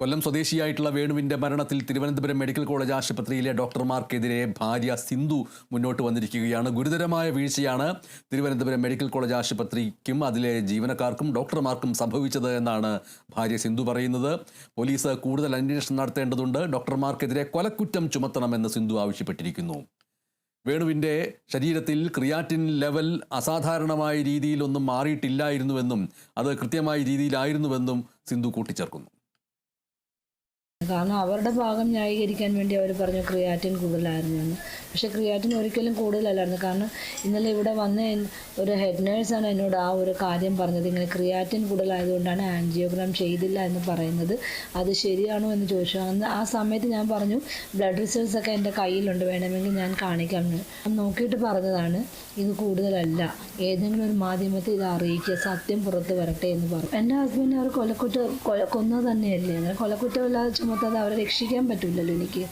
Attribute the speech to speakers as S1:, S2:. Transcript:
S1: കൊല്ലം സ്വദേശിയായിട്ടുള്ള വേണുവിന്റെ മരണത്തിൽ Thiruvananthapuram medical college ആശുപത്രിയിലെ ഡോക്ടർമാർക്കെതിരെ ഭാര്യ സിന്ധു മുന്നോട്ട് വന്നിരിക്കുകയാണ്. ഗുരുതരമായ വീഴ്ചയാണ് തിരുവനന്തപുരം മെഡിക്കൽ കോളേജ് ആശുപത്രിക്കും അതിലെ ജീവനക്കാർക്കും ഡോക്ടർമാർക്കും സംഭവിച്ചത് എന്നാണ് ഭാര്യ സിന്ധു പറയുന്നത്. പോലീസ് കൂടുതൽ അന്വേഷണം നടത്തേണ്ടതുണ്ട്. ഡോക്ടർമാർക്കെതിരെ കൊലക്കുറ്റം ചുമത്തണമെന്ന് സിന്ധു ആവശ്യപ്പെട്ടിരിക്കുന്നു. വേണുവിന്റെ ശരീരത്തിൽ ക്രിയാറ്റിൻ ലെവൽ അസാധാരണമായ രീതിയിലൊന്നും മാറിയിട്ടില്ലായിരുന്നുവെന്നും അത് കൃത്യമായ രീതിയിലായിരുന്നുവെന്നും സിന്ധു കൂട്ടിച്ചേർക്കുന്നു.
S2: കാരണം അവരുടെ ഭാഗം ന്യായീകരിക്കാൻ വേണ്ടി അവർ പറഞ്ഞു ക്രിയാറ്റിൻ കൂടുതലായിരുന്നു എന്ന് പക്ഷെ ക്രിയാറ്റിൻ ഒരിക്കലും കൂടുതലല്ലായിരുന്നു. കാരണം ഇന്നലെ ഇവിടെ വന്ന ഒരു ഹെഡ് നേഴ്സാണ് എന്നോട് ആ ഒരു കാര്യം പറഞ്ഞത്. ഇങ്ങനെ ക്രിയാറ്റിൻ കൂടുതലായതുകൊണ്ടാണ് ആൻജിയോഗ്രാം ചെയ്തില്ല എന്ന് പറയുന്നത്. അത് ശരിയാണോ എന്ന് ചോദിച്ചു. അന്ന് ആ സമയത്ത് ഞാൻ പറഞ്ഞു ബ്ലഡ് റിസൾട്ട്സ് ഒക്കെ എന്റെ കയ്യിലുണ്ട്. വേണമെങ്കിൽ ഞാൻ കാണിക്കാം. നോക്കിയിട്ട് പറഞ്ഞതാണ് ഇത് കൂടുതലല്ല. ഏതെങ്കിലും ഒരു മാധ്യമത്തെ ഇത് അറിയിക്കുക. സത്യം പുറത്ത് വരട്ടെ എന്ന് പറഞ്ഞു. എന്റെ ഹസ്ബൻഡ് അവർ കൊലക്കുറ്റ കൊല കൊന്നത് തന്നെയല്ലേ? അങ്ങനെ കൊലക്കുറ്റമില്ലാതെ ചുമത്താതെ അവരെ രക്ഷിക്കാൻ പറ്റില്ലല്ലോ എനിക്ക്.